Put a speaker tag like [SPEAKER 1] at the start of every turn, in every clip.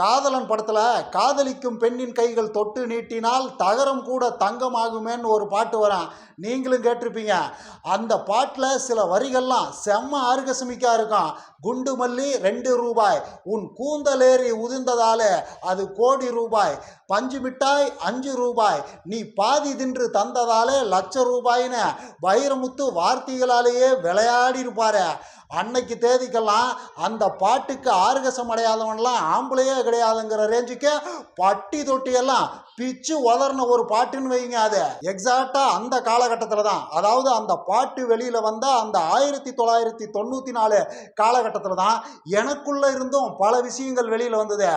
[SPEAKER 1] காதலன் படத்தில் காதலிக்கும் பெண்ணின் கைகள் தொட்டு நீட்டினால் தகரம் கூட தங்கமாகுமேன்னு ஒரு பாட்டு வரும் நீங்களும் கேட்டிருப்பீங்க. அந்த பாட்டில் சில வரிகள்லாம் செம்ம ஆர்கசமிக்காக இருக்கும் குண்டு மல்லி ரெண்டு ரூபாய். உன் கூந்தலேறி உதிர்ந்ததாலே அது கோடி ரூபாய். பஞ்சு மிட்டாய் அஞ்சு ரூபாய். நீ பாதி தின்று தந்ததாலே லட்ச ரூபாய்னு வைரமுத்து வார்த்தைகளாலேயே விளையாடி இருப்பாரு அன்னைக்கு தேதிக்கெல்லாம் அந்த பாட்டுக்கு ஆர்கசம் அடையாதவன்லாம் ஆம்பளையே கிடையாதுங்கிற ரேஞ்சுக்கு பட்டி தொட்டியெல்லாம் பிச்சு உதறின ஒரு பாட்டுன்னு வைங்க அது. எக்ஸாக்டா அந்த காலகட்டத்தில் தான் அதாவது அந்த பாட்டு வெளியில வந்த அந்த ஆயிரத்தி தொள்ளாயிரத்தி தொண்ணூற்றி நாலு காலகட்டத்தில் தான் எனக்குள்ள இருந்தும் பல விஷயங்கள் வெளியில் வந்தது.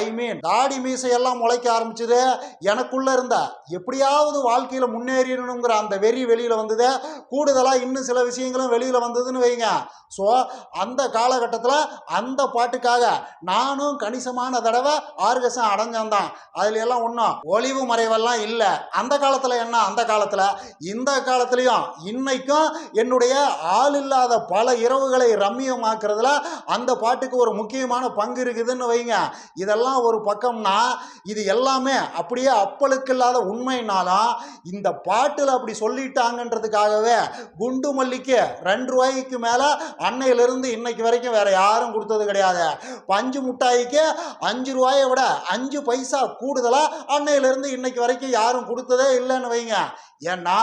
[SPEAKER 1] ஐ மீன் தாடி மீசையெல்லாம் முளைக்க ஆரம்பிச்சது எனக்குள்ள இருந்த. எப்படியாவது வாழ்க்கையில் முன்னேறிடணுங்கிற அந்த வெறி வெளியில் வந்தது. கூடுதலாக இன்னும் சில விஷயங்களும் வெளியில் வந்ததுன்னு வைங்க. ஸோ அந்த காலகட்டத்தில் அந்த பாட்டுக்காக நானும் கணிசமான தடவை ஆர்கசம் அடைஞ்சேன் தான் அதுல எல்லாம் ஒன்றும் ஒளிவு மறைவெல்லாம் இல்லை. அந்த காலத்தில் என்ன? அந்த காலத்தில் இந்த காலத்துலேயும் இன்னைக்கும் என்னுடைய ஆள் இல்லாத பல இரவுகளை ரம்மியமாக்குறதுல அந்த பாட்டுக்கு ஒரு முக்கியமான பங்கு இருக்குதுன்னு வைங்க. இதெல்லாம் ஒரு பக்கம்னா இது எல்லாமே அப்படியே அப்பளுக்கு இல்லாத உண்மைனாலும் இந்த பாட்டில் அப்படி சொல்லிட்டாங்கன்றதுக்காகவே குண்டு மல்லிக்கு ரெண்டு ரூபாய்க்கு மேலே அன்னையிலிருந்து இன்னைக்கு வரைக்கும் வேற யாரும் கொடுத்தது கிடையாது. பஞ்சு முட்டாய்க்கு அஞ்சு ரூபாயை விட அஞ்சு பைசா கூடுதலாக அன்னையிலிருந்து இன்னைக்கு வரைக்கும் யாரும் கொடுத்ததே இல்லைன்னு வைங்க. ஏன்னா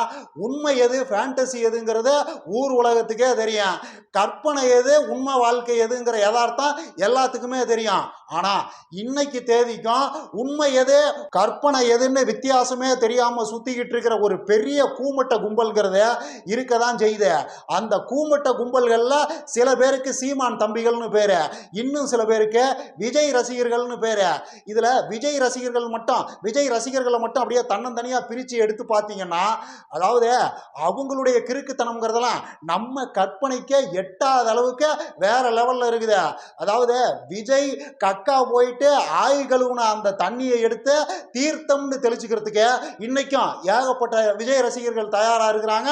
[SPEAKER 1] உண்மை எது ஃபேண்டசி எதுங்கிறது ஊர் உலகத்துக்கே தெரியும். கற்பனை எது உண்மை வாழ்க்கை எதுங்கிற யதார்த்தம் எல்லாத்துக்குமே தெரியும். ஆனால் இன்னைக்கு தேதிக்கும் உண்மை எது கற்பனை எதுன்னு வித்தியாசமே தெரியாமல் சுற்றிக்கிட்டு இருக்கிற ஒரு பெரிய கூமட்ட கும்பல்கிறத இருக்க தான் செய்யுது. அந்த கூமட்ட கும்பல்களில் சில பேருக்கு சீமான் தம்பிகள்னு பேர். இன்னும் சில பேருக்கு விஜய் ரசிகர்கள்னு பேர். இதில் விஜய் ரசிகர்கள் மட்டும் விஜய் ரசிகர்களை மட்டும் அப்படியே தன்னந்தனியாக பிரித்து எடுத்து பார்த்தீங்கன்னா அதாவது அவங்களுடைய கிறுக்குத்தனம்ங்கிறதெல்லாம் நம்ம கற்பனைக்கே எட்டாத அளவுக்கு வேற லெவலில் இருக்குது. அதாவது விஜய் கக்கா போயிட்டு ஆய் கழுவுன அந்த தண்ணியை எடுத்து தீர்த்தம்னு தெளிச்சுக்கிறதுக்கு இன்னைக்கும் ஏகப்பட்ட விஜய் ரசிகர்கள் தயாராக இருக்கிறாங்க.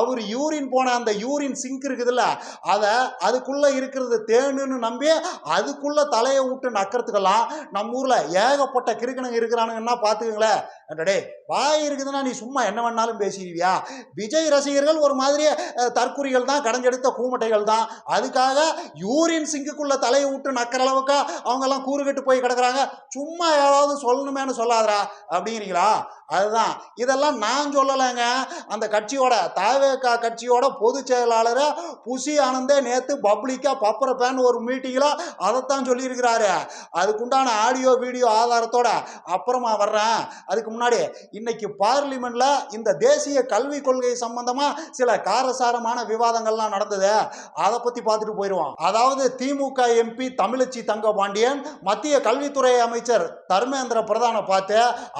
[SPEAKER 1] அவர் யூரின் போன அந்த யூரின் சிங்க் இருக்குதுல்ல அதை அதுக்குள்ளே இருக்கிறது தேனுன்னு நம்பி அதுக்குள்ளே தலையை விட்டு நக்கிறதுக்கெல்லாம் நம்ம ஊரில் ஏகப்பட்ட கிறுக்கணுங்க இருக்கிறானுங்கன்னா பார்த்துக்கங்களேன் டே வாய் இருக்குதுன்னா நீ சும்மா என்ன வேணாலும் பேசிடுவியா? விஜய் ரசிகர்கள் ஒரு மாதிரி அஹ், தற்குறிகள் தான் கடைஞ்செடுத்த கூமட்டைகள் தான். அதுக்காக யூரின் சிங்குக்குள்ள தலையை விட்டு நக்கிற அளவுக்கு அவங்கெல்லாம் கூறுகட்டு போய் கிடக்குறாங்க. சும்மா ஏதாவது சொல்லணுமேனு சொல்லாதரா அப்படிங்கிறீங்களா? அதுதான். இதெல்லாம் நான் சொல்லலைங்க. அந்த கட்சியோட தாவேகா கட்சியோட பொதுச் செயலாளர் புசி ஆனந்தே நேற்று பப்ளிக்காக பப்பரப்பேன்னு ஒரு மீட்டிங்கில் அதைத்தான் சொல்லியிருக்கிறாரு. அதுக்குண்டான ஆடியோ வீடியோ ஆதாரத்தோட அப்புறமா வர வர்றேன் அதுக்கு முன்னாடி இன்னைக்கு பார்லிமெண்ட்ல இந்த தேசிய கல்விக் கொள்கை சம்பந்தமா சில காரசாரமான விவாதங்கள்லாம் நடந்தது. அதை பத்தி பார்த்துட்டு போயிடுவோம் அதாவது திமுக எம்பி தமிழச்சி தங்க பாண்டியன் மத்திய கல்வித்துறை அமைச்சர் தர்மேந்திர பிரதானை பார்த்து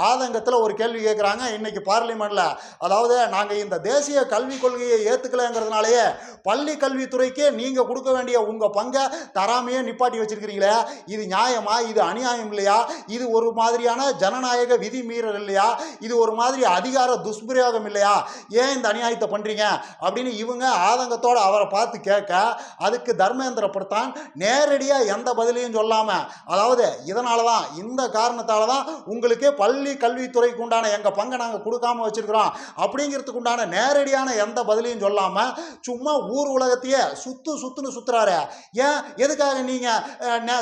[SPEAKER 1] ஆதங்கத்தில் ஒரு கேள்வி கேட்குறாங்க இன்னைக்கு பார்லிமெண்ட்ல. அதாவது நாங்கள் இந்த தேசிய கல்விக் கொள்கையை ஏற்றுக்கலைங்கிறதுனாலயே பள்ளி கல்வித்துறைக்கு நீங்கள் கொடுக்க வேண்டிய உங்கள் பங்கை தராமையே நிப்பாட்டி வச்சிருக்கிறீங்களே. இது நியாயமா? இது அநியாயம் இல்லையா? இது ஒரு மாதிரியான ஜனநாயக விதி மீறல் இல்லையா இது ஒரு மாதிரி அதிகார துஷ்பிரயோகம் இல்லையா? ஏன் இந்த அநியாயத்தை பண்ணுறீங்க அப்படின்னு இவங்க ஆதங்கத்தோட அவரை பார்த்து கேட்க அதுக்கு தர்மேந்திர பிரதான் நேரடியாக எந்த பதிலையும் சொல்லாமல் அதாவது இதனால தான் இந்த காரணத்தால தான் உங்களுக்கு பள்ளி கல்வித்துறைக்கு உண்டான எங்கள் பங்கை நாங்கள் கொடுக்காம வச்சிருக்கிறோம். அப்படிங்கிறதுக்கு உண்டான நேரடியான எந்த பதிலையும் சொல்லாமல் சும்மா ஊர் உலகத்தையே சுத்து சுத்துன்னு சுற்றுறாரு ஏன்? எதுக்காக நீங்கள்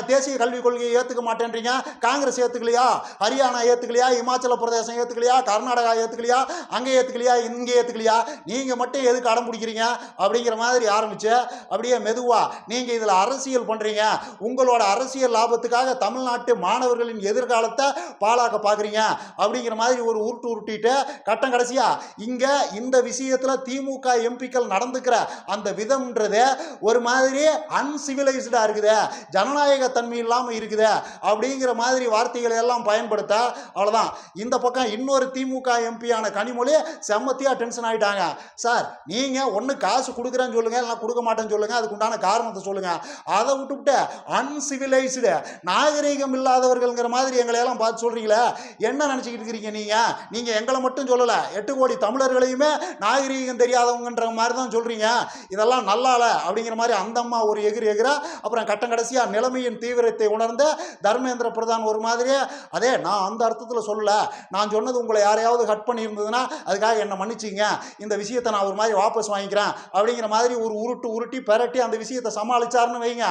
[SPEAKER 1] தேசிய கல்விக் கொள்கையை ஏற்றுக்க மாட்டேன்றீங்க? காங்கிரஸ் ஏற்றுக்கலையா ஹரியானா ஏற்றுக்கலையா இமாச்சல பிரதேசம் ஏற்றுக்கலையா கர்நாடகா ஏற்றுக்கலையா அங்கே ஏற்றுக்கலையா இங்கே ஏற்றுக்கலையா நீங்கள் மட்டும் எதுக்கு அடம் பிடிக்கிறீங்க? அப்படிங்கிற மாதிரி ஆரம்பிச்சு அப்படியே மெதுவாக நீங்கள் இதில் அரசியல் பண்ணுறீங்க உங்களோட அரசியல் லாபத்துக்காக தமிழ்நாட்டு மாணவர்களின் எதிர்காலத்தை பாழாக்க பார்க்குறீங்க அப்படிங்கிற மாதிரி ஒரு உருட்டு உருட்டிட்டு கட்டம் கடைசியா இங்கே இந்த விஷயத்தில் திமுக எம்பிக்கள் நடந்துக்கிற அந்த விதம்ன்றது ஒரு மாதிரி அன்சிவிலைஸ்டாக இருக்குது. ஜனநாயக தன்மை இல்லாமல் இருக்குது. அப்படிங்கிற மாதிரி வார்த்தைகளை எல்லாம் பயன்படுத்த அவ்வளோதான் இந்த பக்கம் இன்னொரு திமுக எம்பியான கனிமொழி செம்மத்தியாக டென்ஷன் ஆகிட்டாங்க சார் நீங்கள் ஒன்று காசு கொடுக்குறேன்னு சொல்லுங்கள் இல்லைனா கொடுக்க மாட்டேன்னு சொல்லுங்கள் அதுக்கு உண்டான காரணத்தை சொல்லுங்கள் அதை விட்டுவிட்டு அன்சிவிலைஸ்டு நாகரீகம் இல்லாதவர்கள்ங்கிற மாதிரி எங்களை எல்லாம் பார்த்து சொல்கிறீங்களே என்ன நினச்சிக்கிட்டு இருக்கிறீங்க நீங்கள் நீங்கள் எங்களை மட்டும் சொல்லலை எட்டு கோடி தமிழர்களையுமே நாகரீகம் தெரியாதவங்கன்ற மாதிரி தான் சொல்கிறீங்க இதெல்லாம் நல்லால அப்படிங்கிற மாதிரி அந்த அம்மா ஒரு எகிர் எகிரா அப்புறம் கட்டம் கடைசியாக நிலைமையின் தீவிரத்தை உணர்ந்த தர்மேந்திர பிரதான் ஒரு மாதிரியே அதே நான் அந்த அர்த்தத்தில் சொல்லல. நான் சொன்னது உங்களை யாரையாவது கட் பண்ணியிருந்ததுன்னா அதுக்காக என்னை மன்னிச்சிங்க. இந்த விஷயத்தை நான் ஒரு மாதிரி வாபஸ் வாங்கிக்கிறேன். அப்படிங்கிற மாதிரி ஒரு உருட்டு உருட்டி பெரட்டி அந்த விஷயத்தை சமாளிச்சாருன்னு வைங்க.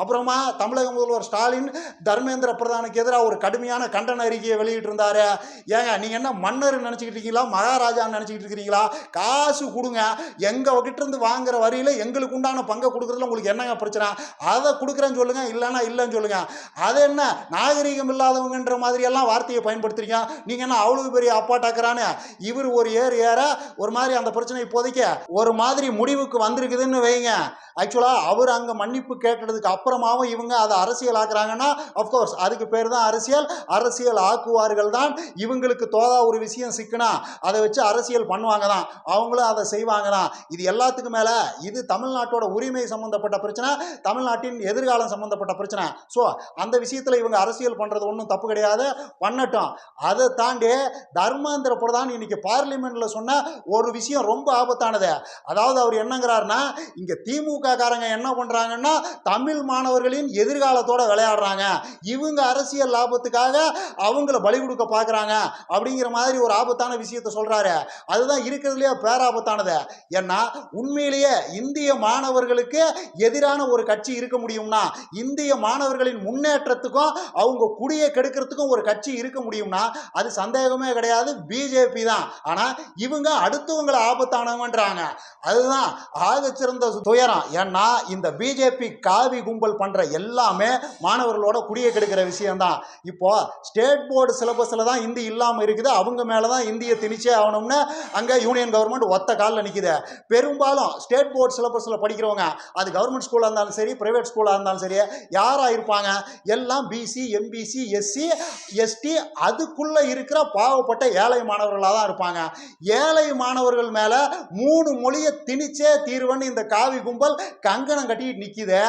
[SPEAKER 1] அப்புறமா தமிழக முதல்வர் ஸ்டாலின் தர்மேந்திர பிரதானுக்கு எதிராக ஒரு கடுமையான கண்டன அறிக்கையை வெளியிட்டிருந்தாரு. ஏங்க நீங்கள் என்ன மன்னர் நினச்சிக்கிட்டு இருக்கீங்களா? மகாராஜான்னு நினச்சிக்கிட்டு இருக்கிறீங்களா? காசு கொடுங்க. எங்கள் கிட்டேருந்து வாங்குற வரியில் எங்களுக்கு உண்டான பங்கை கொடுக்குறதுல உங்களுக்கு என்னங்க பிரச்சனை? அதை கொடுக்குறேன்னு சொல்லுங்கள் இல்லைன்னா இல்லைன்னு சொல்லுங்கள் அது என்ன? நாகரீகம் இல்லாதவங்கன்ற மாதிரியெல்லாம் வார்த்தையை பயன்படுத்துறீங்க? நீங்கள் என்ன அவ்வளவு பெரிய அப்பாட்டாக்குறான்னு இவர் ஒரு ஏர் ஏற ஒரு மாதிரி அந்த பிரச்சனை இப்போதைக்கு ஒரு மாதிரி முடிவுக்கு வந்திருக்குதுன்னு வைங்க. ஆக்சுவலாக அவர் அங்கே மன்னிப்பு கேட்டதுக்கு அப்புறமாவும் இவங்க அதை அரசியல் ஆக்குறாங்கன்னா அஃப்கோர்ஸ் அதுக்கு பேர் தான் அரசியல். அரசியல் ஆக்குவார்கள் தான். இவங்களுக்கு தோதா ஒரு விஷயம் சிக்கினா அதை வச்சு அரசியல் பண்ணுவாங்க தான். அவங்களும் அதை செய்வாங்க தான். இது எல்லாத்துக்கும் மேலே இது தமிழ்நாட்டோட உரிமை சம்மந்தப்பட்ட பிரச்சனை தமிழ்நாட்டின் எதிர்காலம் சம்மந்தப்பட்ட பிரச்சனை. ஸோ அந்த விஷயத்தில் இவங்க அரசியல் பண்ணுறது ஒன்றும் தப்பு கிடையாது. பண்ணட்டும். அதை தாண்டி தர்மேந்திர பிரதான் இன்னைக்கு பார்லிமெண்ட்ல சொன்ன ஒரு விஷயம் ரொம்ப ஆபத்தானது. அதாவது அவர் என்னங்கிறாருன்னா இங்கே திமுக காரங்க என்ன பண்றாங்கன்னா தமிழ் மாணவர்களின் எதிர்காலத்தோட விளையாடுறாங்க. இவங்க அரசியல் லாபத்துக்காக அவங்கள பலி கொடுக்க பார்க்குறாங்க அப்படிங்கிற மாதிரி ஒரு ஆபத்தான விஷயத்த சொல்கிறாரு அதுதான் இருக்கிறதுலையே பேராபத்தானது. ஏன்னா உண்மையிலேயே இந்திய மாணவர்களுக்கு எதிரான ஒரு கட்சி இருக்க முடியும்னா இந்திய மாணவர்களின் முன்னேற்றத்துக்கும் அவங்க குடியை கெடுக்கிறதுக்கும் ஒரு கட்சி இருக்க முடியும். முடியும்னா அது சந்தேகமே கிடையாது. பிஜேபி தான். ஆனால் இவங்க அடுத்தவங்களை ஆபத்தானவங்கன்றாங்க அதுதான் ஆகச்சிறந்த துயரம். ஏன்னா இந்த பிஜேபி காவி கும்பல் பண்ற எல்லாமே மாணவர்களோட குடியை கெடுக்கிற விஷயம்தான். இப்போ ஸ்டேட் போர்டு சிலபஸில் தான் இந்தி இல்லாமல் இருக்குது. அவங்க மேலே தான் இந்தியை திணிச்சே ஆகணும்னு அங்கே யூனியன் கவர்மெண்ட் ஒத்த காலில் நிற்கிது பெரும்பாலும் ஸ்டேட் போர்டு சிலபஸில் படிக்கிறவங்க அது கவர்மெண்ட் ஸ்கூலாக இருந்தாலும் சரி பிரைவேட் ஸ்கூலாக இருந்தாலும் சரி யாராக இருப்பாங்க? எல்லாம் பிசி எம்பிசி எஸ்சி எஸ்டி அதுக்குள்ளே இருக்கிற பாவப்பட்ட ஏழை மாணவர்களாக தான் இருப்பாங்க. ஏழை மாணவர்கள் மேலே மூணு மொழியை திணிச்சே தீர்வன் இந்த காவி கும்பல் கங்கணம் கட்டிட்டு நிற்கிது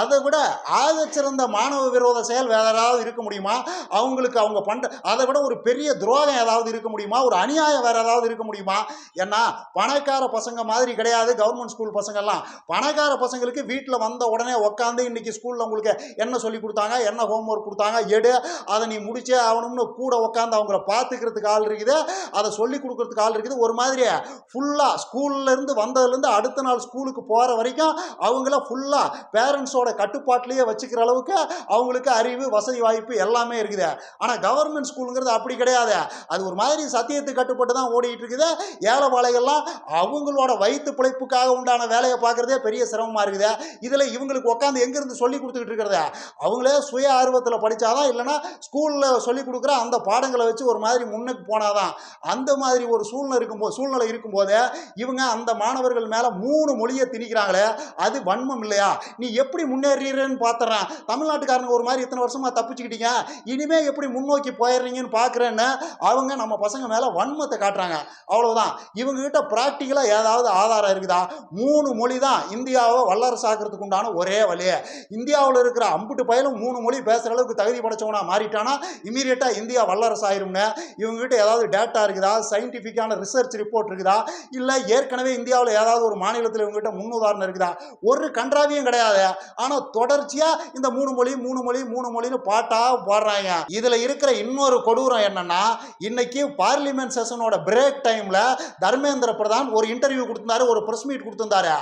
[SPEAKER 1] அதை விட ஆகச்சிறந்த மாணவ விரோத செயல் வேற ஏதாவது இருக்க முடியுமா? அவங்களுக்கு அவங்க பண்ற அதை விட ஒரு பெரிய துரோகம் ஏதாவது இருக்க முடியுமா? ஒரு அநியாயம் வேற ஏதாவது இருக்க முடியுமா? ஏன்னா பணக்கார பசங்க மாதிரி கிடையாது கவர்மெண்ட் ஸ்கூல் பசங்கள்லாம். பணக்கார பசங்களுக்கு வீட்டில் வந்த உடனே உட்காந்து இன்னைக்கு ஸ்கூலில் உங்களுக்கு என்ன சொல்லி கொடுத்தாங்க? என்ன ஹோம்ஒர்க் கொடுத்தாங்க? எடு அதை நீ முடிச்சே ஆகணும்னு கூட உட்காந்து அவங்கள பார்த்துக்கிறதுக்கு ஆள் இருக்குது அதை சொல்லி கொடுக்குறதுக்கு ஆள் இருக்குது. ஒரு மாதிரி ஃபுல்லாக ஸ்கூல்லேருந்து வந்ததுலேருந்து அடுத்த நாள் ஸ்கூலுக்கு போகிற வரைக்கும் அவங்கள ஃபுல்லாக பேரண்ட்ஸோட கட்டுப்பாட்டிலேயே வச்சுக்கிற அளவுக்கு அவங்களுக்கு அறிவு வசதி வாய்ப்பு எல்லாமே இருக்குது. ஆனால் கவர்மெண்ட் ஸ்கூலுங்கிறது அப்படி கிடையாது. அது ஒரு மாதிரி சத்தியத்துக்கு கட்டுப்பட்டு தான் ஓடிட்டு இருக்குது. ஏழை வாழைகள்லாம் அவங்களோட வயிற்று பிழைப்புக்காக உண்டான வேலையை பார்க்குறதே பெரிய சிரமமாக இருக்குது. இதில் இவங்களுக்கு உட்காந்து எங்கேருந்து சொல்லி கொடுத்துக்கிட்டு இருக்கிறத? அவங்களே சுய ஆர்வத்தில் படித்தாதான் இல்லைன்னா ஸ்கூலில் சொல்லி கொடுக்குற அந்த பாடங்களை வச்சு ஒரு மாதிரி முன்னுக்கு போனாதான் அந்த மாதிரி ஒரு சூழ்நிலை இருக்கும்போது சூழ்நிலை இருக்கும்போது இவங்க அந்த மாணவர்கள் மேலே மூணு மொழியை திணிக்கிறாங்களே அது வன்மம் இல்லையா? நீ எப்படி முன்னேறீரன்னு பார்த்துறேன் தமிழ்நாட்டுக்காரங்க ஒரு மாதிரி இத்தனை வருஷமாக தப்பிச்சுக்கிட்டீங்க. இனிமே எப்படி முன்னோக்கி போயிடுறீங்கன்னு பார்க்குறேன்னு அவங்க நம்ம பசங்க மேலே வன்மத்தை காட்டுறாங்க. அவ்வளோதான் இவங்ககிட்ட ப்ராக்டிக்கலாக ஏதாவது ஆதாரம் இருக்குதா? மூணு மொழி தான் இந்தியாவை வல்லரசு ஆக்கிறதுக்கு உண்டான ஒரே வழி இந்தியாவில் இருக்கிற அம்புட்டு பயலும் மூணு மொழி பேசுகிற அளவுக்கு தகுதி படைச்சவனா மாறிட்டானா? இமீடியட்டாக இந்தியா வல்லரசு ஆயிரும்னு? இவங்ககிட்ட ஏதாவது டேட்டா இருக்குதா? சயின்டிஃபிக்கான ரிசர்ச் ரிப்போர்ட் இருக்குதா? இல்லை ஏற்கனவே இந்தியாவில் ஏதாவது ஒரு மாநிலத்தில் இவங்ககிட்ட முன்னுதாரணம் இருக்குதா? ஒரு கன்றாவியும் கிடையாது. ஆனால் தொடர்ச்சியாக இந்த மூணு மொழி மூணு மொழி மூணு மொழின்னு பாட்டாக பாடுறாங்க. இதில் இருக்கிற இன்னொரு கொடூரம் என்னன்னா இன்னைக்கு பார்லிமெண்ட் செஷனோட பிரேக் டைமில் தர்மேந்திர பிரதான் ஒரு இன்டர்வியூ கொடுத்திருந்தாரு ஒரு ப்ரெஸ் மீட் கொடுத்திருந்தாரு.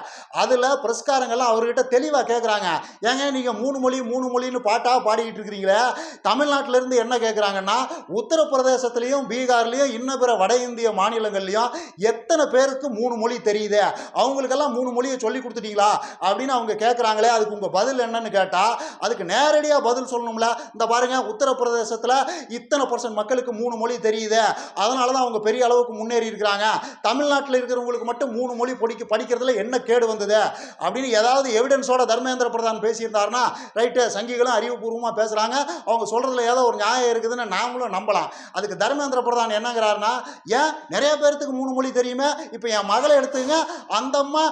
[SPEAKER 1] அதில் பிரஸ்காரங்கள்லாம் அவர்கிட்ட தெளிவாக கேட்குறாங்க ஏங்க நீங்கள் மூணு மொழி மூணு மொழின்னு பாட்டாக பாடிக்கிட்டு இருக்கிறீங்களே? தமிழ்நாட்டிலேருந்து என்ன கேட்குறாங்கன்னா உத்தரப்பிரதேசத்துலேயும் பீகார்லேயும் இன்னும் பிற வட இந்திய மாநிலங்கள்லையும் எத்தனை பேருக்கு மூணு மொழி தெரியுது? அவங்களுக்கெல்லாம் மூணு மொழியை சொல்லி கொடுத்துட்டீங்களா? அப்படின்னு அவங்க கேட்குறாங்களே அதுக்கு உங்கள் பதில் என்னன்னு கேட்டால் அதுக்கு நேரடியாக பதில் சொல்லணும்ல. இந்த பாருங்க உத்தரப்பிரதேசத்தில் இத்தனை பர்சன்ட் மக்களுக்கு மூணு மொழி தெரியுது. அதனால தான் அவங்க பெரிய அளவுக்கு முன்னேறி இருக்கிறாங்க. தமிழ்நாட்டில் இருக்கிறவங்களுக்கு மட்டும் மூணு மொழி படிக்க படிக்கிறதுல என்ன கேடு வந்தது? அப்படின்னு ஏதாவது எவிடன்ஸோட தர்மேந்திர பிரதான் பேசியிருந்தாருன்னா ரைட்டு சங்கிகளும் அறிவுபூர்வமாக பேசுகிறாங்க அவங்க சொல்கிறதுல ஏதோ ஒரு நியாயம் இருக்குதுன்னு நான் நாமளும் நம்பலாம். அதுக்கு தர்மேந்திர பிரதான் என்னங்கிறாருன்னா ஏன் நிறைய பேர்த்துக்கு மூணு மொழி தெரியுமே? இப்போ என் மகளை எடுத்துங்க. அந்த அம்மா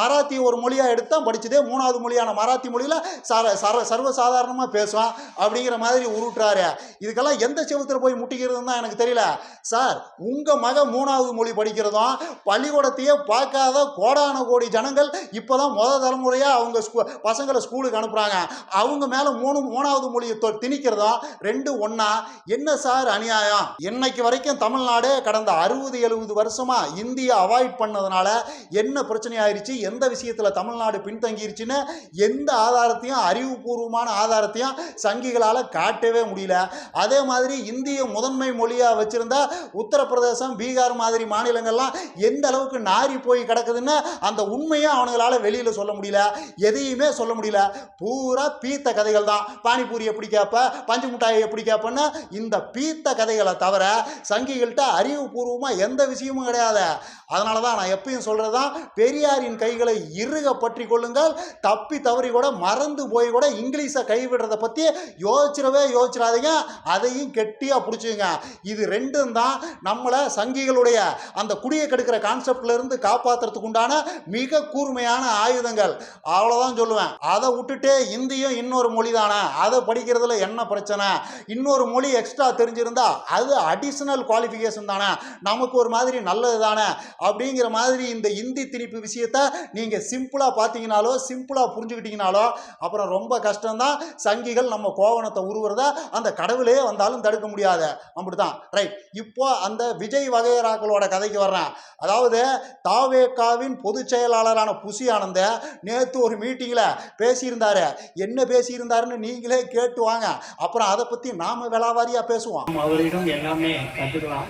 [SPEAKER 1] மராத்தி ஒரு மொழியாக எடுத்தான் படிச்சதே மூணாவது மொழியான மராத்தி மொழியில் சர சர சர்வசாதாரணமாக பேசுவான் அப்படிங்கிற மாதிரி உருட்டுறாரு. இதுக்கெல்லாம் எந்த செவத்தில் போய் முட்டிக்கிறதுன்னு தான் எனக்கு தெரியல. சார் உங்கள் மக மூணாவது மொழி படிக்கிறதும் பள்ளிக்கூடத்தையே பார்க்காத கோடான கோடி ஜனங்கள் இப்போ தான் முத தலைமுறையாக அவங்க ஸ்கூ பசங்களை ஸ்கூலுக்கு அனுப்புகிறாங்க அவங்க மேலே மூணு மூணாவது மொழியை திணிக்கிறதும் ரெண்டு ஒன்றா என்ன சார் அநியாயம்? இன்னைக்கு வரைக்கும் தமிழ்நாடு கடந்த அறுபது எழுபது வருஷமா இந்தியை அவாய்ட் பண்ணதுனால என்ன பிரச்சனை ஆயிடுச்சு எந்த விஷயத்தில் தமிழ்நாடு பின்தங்கிருச்சுன்னு எந்த ஆதாரத்தையும் அறிவுபூர்வமான ஆதாரத்தையும் சங்கிகளால் காட்டவே முடியல. அதே மாதிரி இந்திய முதன்மை மொழியாக வச்சிருந்தா உத்தரப்பிரதேசம் பீகார் மாதிரி மாநிலங்கள்லாம் எந்த அளவுக்கு நாரி போய் கிடக்குதுன்னு அந்த உண்மையை அவனுங்களால வெளியில் சொல்ல முடியல. எதையுமே சொல்ல முடியல. பூரா பீத்த கதைகள் தான் பானிபூரி எப்படி கேட்ப பஞ்சு மிட்டாயை எப்படி கேட்பன்னு இந்த பீத்த கதைகளை தவிர சங்கிகள்கிட்ட அறிவுபூர்வமாக எந்த விஷயமும் கிடையாது. அதனால தான் நான் எப்பயும் சொல்கிறது தான் பெரியாரின் கைகளை இறுக பற்றி கொள்ளுங்கள் தப்பி தவறி கூட மறந்து போய் கூட இங்கிலீஷை கைவிடுறதை பற்றி யோசிச்சிடவே யோசிச்சிடாதீங்க அதையும் கெட்டியாக பிடிச்சிங்க இது ரெண்டும் தான் நம்மளை சங்கிகளுடைய அந்த குடியை கெடுக்கிற கான்செப்ட்லேருந்து காப்பாற்றுறதுக்கு உண்டான மிக கூர்மையான ஆயுதங்கள். அவ்வளோதான் சொல்லுவேன். அதை விட்டுட்டு இந்தியும் இன்னொரு மொழி தானே? அதை படிக்கிறதுல என்ன பிரச்சனை? இன்னொரு மொழி எக்ஸ்ட்ரா தெரிஞ்சிருந்தா அது அடிஷ்னல் குவாலிஃபிகேஷன் தானே. நமக்கு ஒரு மாதிரி நல்லது தானே. அப்படிங்கிற மாதிரி இந்த இந்தி திணிப்பு விஷயத்த நீங்கள் சிம்பிளாக பார்த்தீங்கனாலோ சிம்பிளாக புரிஞ்சுக்கிட்டீங்கனாலோ அப்புறம் ரொம்ப கஷ்டம்தான். சங்கிகள் நம்ம கோவணத்தை உருவுறத அந்த கடவுளே வந்தாலும் தடுக்க முடியாது. அப்படிதான் ரைட் இப்போ அந்த விஜய் வகையராக்களோட கதைக்கு வர்றேன். அதாவது தாவேக்காவின் பொதுச் செயலாளரான புசி ஆனந்த நேற்று ஒரு மீட்டிங்கில் பேசியிருந்தாரு. என்ன பேசியிருந்தாருன்னு நீங்களே கேட்டு வாங்க. அப்புறம் அதை பற்றி நாம விலாவாரியாக
[SPEAKER 2] பேசுவான் அவரிடம் எல்லாமே கத்துக்கலாம்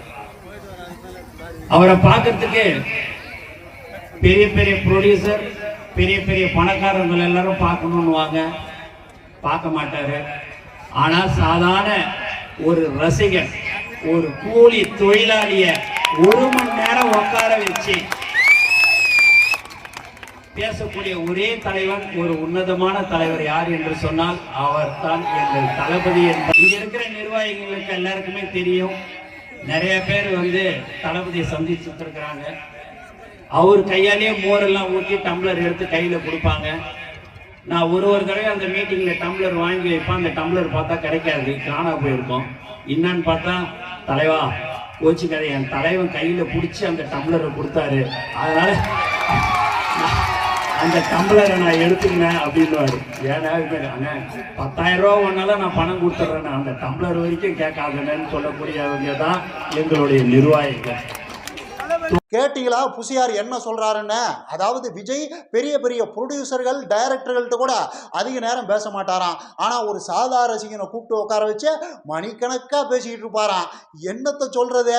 [SPEAKER 2] அவரை பார்க்கறதுக்கு பெரிய பெரிய ப்ரொடியூசர் பெரிய பெரிய பணக்காரர்கள் எல்லாரும் பார்க்கணும்னு வாங்க பார்க்க மாட்டாரு. ஆனா சாதாரண ஒரு ரசிகன் ஒரு கூலி தொழிலாளிய ஒரு மணி நேரம் உட்கார வச்சு பேசக்கூடிய ஒரே தலைவர் ஒரு உன்னதமான தலைவர் யார் என்று சொன்னால் அவர்தான் எங்கள் தளபதி என்பார் இங்க இருக்கிற நிர்வாகிகளுக்கு எல்லாருக்குமே தெரியும். நிறைய பேர் வந்து தளபதியை சந்திச்சுட்டு இருக்கிறாங்க அவர் கையாலேயே மோரெல்லாம் ஊற்றி டம்ளர் எடுத்து கையில கொடுப்பாங்க. நான் ஒரு ஒரு தடவை அந்த மீட்டிங்ல டம்ளர் வாங்கி வைப்பேன். அந்த டம்ளர் பார்த்தா கிடைக்காது. காணா போயிருக்கோம். என்னன்னு பார்த்தா தலைவா கோச்சிக்காத என் தலைவன் கையில பிடிச்சி அந்த டம்ளரை கொடுத்தாரு. அதனால அந்த டம்ளரை நான் எடுத்துக்கினேன் அப்படின்னுவாரு. ஏன்னா பேர் அண்ணே பத்தாயிரம் ரூபா ஒன்னால நான் பணம் கொடுத்துட்றேன் அந்த டம்ளர் வரைக்கும் கேட்காதனேன்னு சொல்லக்கூடியவங்க தான் எங்களுடைய நிர்வாகிகள்.
[SPEAKER 1] கேட்டீங்களா? புசியார் என்ன சொல்கிறாருன்னு அதாவது விஜய் பெரிய பெரிய ப்ரொடியூசர்கள் டைரக்டர்கள்ட்ட கூட அதிக நேரம் பேச மாட்டாராம். ஆனால் ஒரு சாதா ரசிகனை கூப்பிட்டு உட்கார வச்சு மணிக்கணக்காக பேசிக்கிட்டு இருப்பாராம். என்னத்தை சொல்கிறது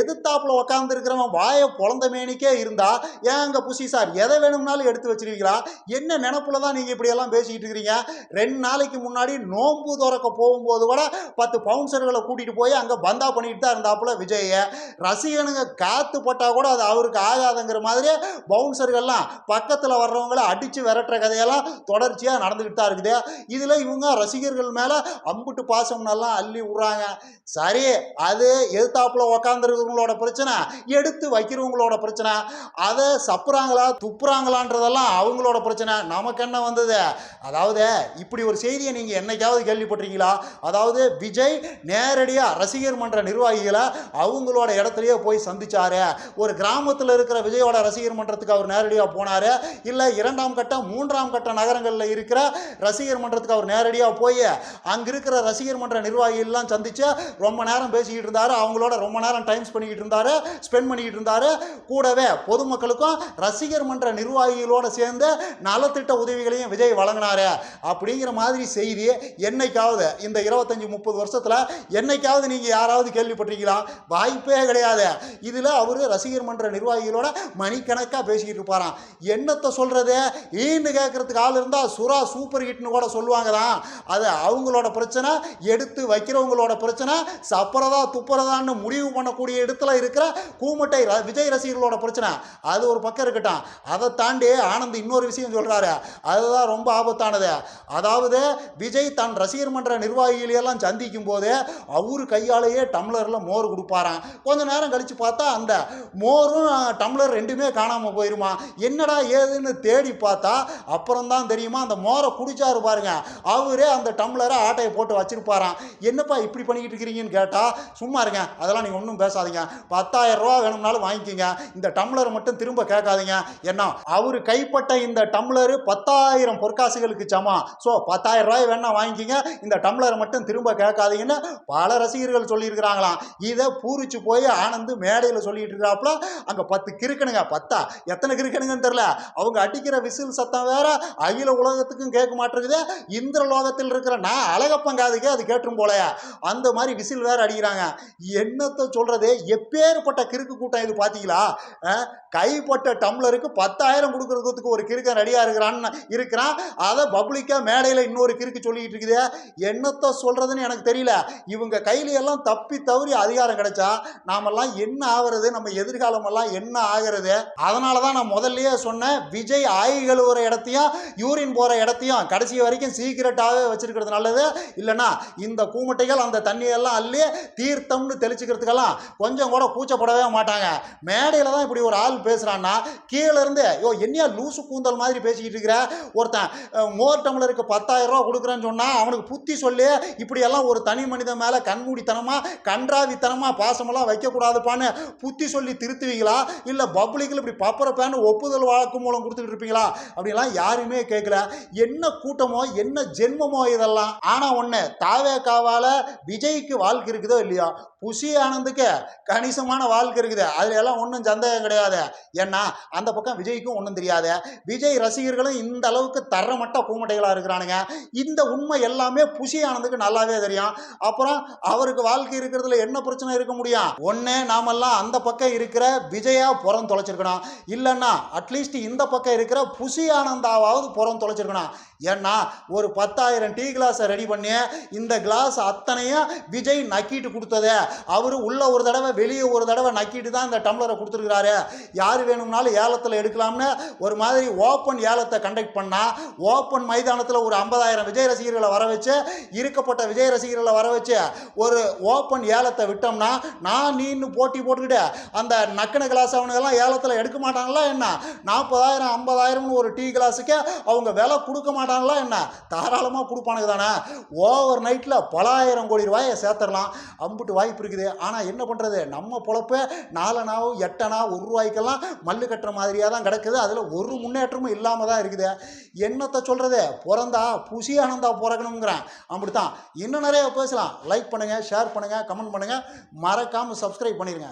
[SPEAKER 1] எதிர்த்தாப்புல உட்காந்துருக்கிறவன் வாயை பொழந்த மேனிக்கே இருந்தா ஏன் அங்கே புசி சார் எதை வேணும்னாலும் எடுத்து வச்சிருக்கீங்களா என்ன நினப்பில் தான் நீங்கள் இப்படியெல்லாம் பேசிக்கிட்டு இருக்கிறீங்க? ரெண்டு நாளைக்கு முன்னாடி நோன்பு துறக்க போகும்போது கூட பத்து பவுன்சர்களை கூட்டிகிட்டு போய் அங்கே பந்தா பண்ணிட்டு தான் இருந்தாப்புல விஜயை ரசிகனுங்க காத்து பட்டா கூட அது அவருக்கு ஆகாதுங்கிற மாதிரியே பவுன்சர்கள்லாம் பக்கத்தில் வர்றவங்கள அடித்து விரட்டுற கதையெல்லாம் தொடர்ச்சியாக நடந்துக்கிட்டு தான் இருக்குது. இதில் இவங்க ரசிகர்கள் மேலே அம்புட்டு பாசம்னெல்லாம் அள்ளி விட்றாங்க. சரி அது எதிர்த்தாப்பில் உக்காந்துருக்கிறவங்களோட பிரச்சனை எடுத்து வைக்கிறவங்களோட பிரச்சனை. அதை சப்புறாங்களா துப்புறாங்களான்றதெல்லாம் அவங்களோட பிரச்சனை. நமக்கு என்ன வந்தது? அதாவது இப்படி ஒரு செய்தியை நீங்கள் என்னைக்காவது கேள்விப்பட்டிருக்கீங்களா? அதாவது விஜய் நேரடியாக ரசிகர் மன்ற நிர்வாகிகளை அவங்களோட இடத்துலையே போய் சந்திச்சாரு. ஒரு கிராமத்தில் இருக்கிற விஜயோட ரசிகர் மன்றத்துக்கு அவர் நேரடியாக போனார். இல்லை இரண்டாம் கட்ட மூன்றாம் கட்ட நகரங்களில் இருக்கிற ரசிகர் மன்றத்துக்கு அவர் நேரடியாக போய் அங்கே இருக்கிற ரசிகர் மன்ற நிர்வாகிகள்லாம் சந்தித்து ரொம்ப நேரம் பேசிக்கிட்டு இருந்தார். அவங்களோட ரொம்ப நேரம் டைம் பண்ணிக்கிட்டு இருந்தார் ஸ்பெண்ட் பண்ணிக்கிட்டு இருந்தார். கூடவே பொதுமக்களுக்கும் ரசிகர் மன்ற நிர்வாகிகளோடு சேர்ந்து நலத்திட்ட உதவிகளையும் விஜய் வழங்கினாரு. அப்படிங்கிற மாதிரி செய்தி என்னைக்காவது இந்த இருபத்தஞ்சி முப்பது வருஷத்தில் என்னைக்காவது நீங்கள் யாராவது கேள்விப்பட்டிருக்கலாம் வாய்ப்பே கிடையாது. இதில் அவர் ரசிகர் மன்ற நிர்வாகிகளோட மணிக்கணக்காக பேசிக்கிட்டு இருப்பாராம். என்னத்தை சொல்கிறது ஈன்னு கேட்கறதுக்கு ஆள் இருந்தால் சுறா சூப்பர் ஹிட்னு கூட சொல்லுவாங்க தான் அது அவங்களோட பிரச்சனை எடுத்து வைக்கிறவங்களோட பிரச்சனை சப்பரதா துப்புறதான்னு முடிவு பண்ணக்கூடிய இடத்துல இருக்கிற கூமட்டை விஜய் ரசிகர்களோட பிரச்சனை. அது ஒரு பக்கம் இருக்கட்டும். அதை தாண்டி ஆனந்த் இன்னொரு விஷயம் சொல்கிறாரு அதுதான் ரொம்ப ஆபத்தானது. அதாவது விஜய் தன் ரசிகர் மன்ற நிர்வாகிகளையெல்லாம் சந்திக்கும் போது அவரு கையாலேயே டம்ளரில் மோர் கொடுப்பாராம். கொஞ்ச நேரம் கழித்து பார்த்தா அந்த மோர் மோரும் டம்ளர் ரெண்டுமே காணாமல் போயிருமா? என்னடா ஏதுன்னு தேடி பார்த்தா அப்புறம் தான் தெரியுமா அந்த மோரை குடிச்சாரு பாருங்க. அவரே அந்த டம்ளரை ஆட்டையை போட்டு வச்சிருப்பாராம். என்னப்பா இப்படி பண்ணிக்கிட்டு இருக்கிறீங்கன்னு கேட்டால் சும்மா இருங்க அதெல்லாம் நீங்கள் ஒன்றும் பேசாதீங்க. பத்தாயிரம் ரூபா வேணும்னாலும் வாங்கிக்கோங்க. இந்த டம்ளரை மட்டும் திரும்ப கேட்காதீங்க. என்ன? அவர் கைப்பட்ட இந்த டம்ளரு பத்தாயிரம் பொற்காசுகளுக்கு சமம். ஸோ பத்தாயிரம் ரூபாய் வேணா வாங்கிக்கோங்க. இந்த டம்ளரை மட்டும் திரும்ப கேட்காதீங்கன்னு பல ரசிகர்கள் சொல்லியிருக்கிறாங்களாம். இதை பூரிச்சு போய் ஆனந்து மேடையில் சொல்லிட்டு இருக்கிறாப்புல அங்கே பத்து கிறுக்கணுங்க பத்தா? எத்தனை கிறுக்கணுங்கன்னு தெரில அவங்க அடிக்கிற விசில் சத்தம் வேற அகில உலகத்துக்கும் கேட்க மாட்டேங்குது இந்திர லோகத்தில் இருக்கிற நான் அழகப்பங்காதுக்கே அது கேட்டும் போலையா. அந்த மாதிரி விசில் வேற அடிக்கிறாங்க. என்னத்தை சொல்றது? எப்பேற்பட்ட கிறுக்கு கூட்டம் இது பார்த்தீங்களா கைப்பட்ட டம்ளருக்கு பத்தாயிரம் கொடுக்கறதுக்கு ஒரு கிறுக்கன் ரெடியாக இருக்கிறான்னு இருக்கிறான். அதை பப்ளிக்காக மேடையில் இன்னொரு கிறுக்கு சொல்லிக்கிட்டு இருக்குது. என்னத்தை சொல்கிறதுன்னு எனக்கு தெரியல. இவங்க கையில எல்லாம் தப்பி தவறி அதிகாரம் கிடைச்சா நாமெல்லாம் என்ன ஆகிறது நம்ம எல்லாம் என்ன ஆகிறது? அதனால தான் நான் முதல்லயே சொன்னேன் விஜய் ஆய் கழுவுற இடத்தையும் யூரின் போகிற இடத்தையும் கடைசி வரைக்கும் சீக்கிரட்டாகவே வச்சிருக்கிறது நல்லது. இல்லைன்னா இந்த கூமட்டைகள் அந்த தண்ணியெல்லாம் அள்ளி தீர்த்தம்னு தெளிச்சுக்கிறதுக்கெல்லாம் கொஞ்சம் கூட கூச்சப்படவே மாட்டாங்க. மேடையில் தான் இப்படி ஒரு ஆள் பேசுகிறான்னா கீழே இருந்து யோ என்னையா லூசு கூந்தல் மாதிரி பேசிக்கிட்டு இருக்கிற? ஒருத்தன் மோர் டம்ளருக்கு பத்தாயிரம் ரூபா கொடுக்குறேன்னு சொன்னால் அவனுக்கு புத்தி சொல்லி. இப்படியெல்லாம் ஒரு தனி மனிதன் மேலே கண்மூடித்தனமாக கன்றாவித்தனமாக பாசமெல்லாம் வைக்கக்கூடாதுப்பான்னு புத்தி சொல்லி திருத்தி திருத்துவீங்களா இல்லை பப்ளிக்கில் இப்படி பப்பரப்பேன்னு ஒப்புதல் வாக்கு மூலம் கொடுத்துட்டு இருப்பீங்களா? அப்படின்லாம் யாருமே கேட்கல என்ன கூட்டமோ என்ன ஜென்மமோ இதெல்லாம்? ஆனால் ஒன்று தாவேக்காவால் விஜய்க்கு வாழ்க்கை இருக்குதோ இல்லையோ புஷி ஆனந்துக்கு கணிசமான வாழ்க்கை இருக்குது. அதுல எல்லாம் ஒன்றும் சந்தேகம் கிடையாது. ஏன்னா அந்த பக்கம் விஜய்க்கும் ஒன்றும் தெரியாது. விஜய் ரசிகர்களும் இந்த அளவுக்கு தரமட்ட கூமட்டைகளாக இருக்கிறானுங்க. இந்த உண்மை எல்லாமே புஷி ஆனந்துக்கு நல்லாவே தெரியும். அப்புறம் அவருக்கு வாழ்க்கை இருக்கிறதுல என்ன பிரச்சனை இருக்க முடியும்? ஒன்று நாமெல்லாம் அந்த பக்கம் இருக்கிற விஜயா புறம் தொலைச்சிருக்கணும். இல்லைன்னா அட்லீஸ்ட் இந்த பக்கம் இருக்கிற புஷி ஆனந்தாவாவது புறம் தொலைச்சிருக்கணும். ஏன்னா ஒரு பத்தாயிரம் டீ கிளாஸை ரெடி பண்ணி இந்த கிளாஸ் அத்தனையும் விஜய் நக்கிட்டு கொடுத்ததே. அவர் உள்ளே ஒரு தடவை வெளியே ஒரு தடவை நக்கிட்டு தான் இந்த டம்ளரை கொடுத்துருக்குறாரு. யார் வேணும்னாலும் ஏலத்தில் எடுக்கலாம்னு ஒரு மாதிரி ஓப்பன் ஏலத்தை கண்டக்ட் பண்ணால் ஓப்பன் மைதானத்தில் ஒரு ஐம்பதாயிரம் விஜய் ரசிகர்களை வர வச்சு இருக்கப்பட்ட விஜய் ரசிகர்களை வர வச்சு ஒரு ஓப்பன் ஏலத்தை விட்டோம்னா நான் நீன்னு போட்டி போட்டுக்கிட்டு அந்த நக்கின கிளாஸ் அவனுங்கெல்லாம் ஏலத்தில் எடுக்க மாட்டாங்களா என்ன? நாற்பதாயிரம் ஐம்பதாயிரம்னு ஒரு டீ கிளாஸுக்கு அவங்க விலை கொடுக்க மாட்டாங்களா என்ன? தாராளமாக கொடுப்பானுங்க தானே. ஓவர் நைட்டில் பலாயிரம் கோடி ரூபாயை சேர்த்துடலாம். அம்புட்டு வாய்ப்பு இருக்குது. ஆனால் என்ன பண்ணுறது நம்ம பொழப்பு நாலனாவும் எட்டனா ஒரு ரூபாய்க்கெல்லாம் மல்லு கட்டுற மாதிரியாக தான் கிடக்குது. அதில் ஒரு முன்னேற்றமும் இல்லாமல் தான் இருக்குது. என்னத்தை சொல்கிறது பிறந்தா புசி ஆனந்தா பிறக்கணுங்கிறேன் அப்படித்தான். இன்னும் நிறைய பேசலாம். லைக் பண்ணுங்கள் ஷேர் பண்ணுங்கள் கமெண்ட் பண்ணுங்கள் மறக்காமல் சப்ஸ்கிரைப் பண்ணிடுங்க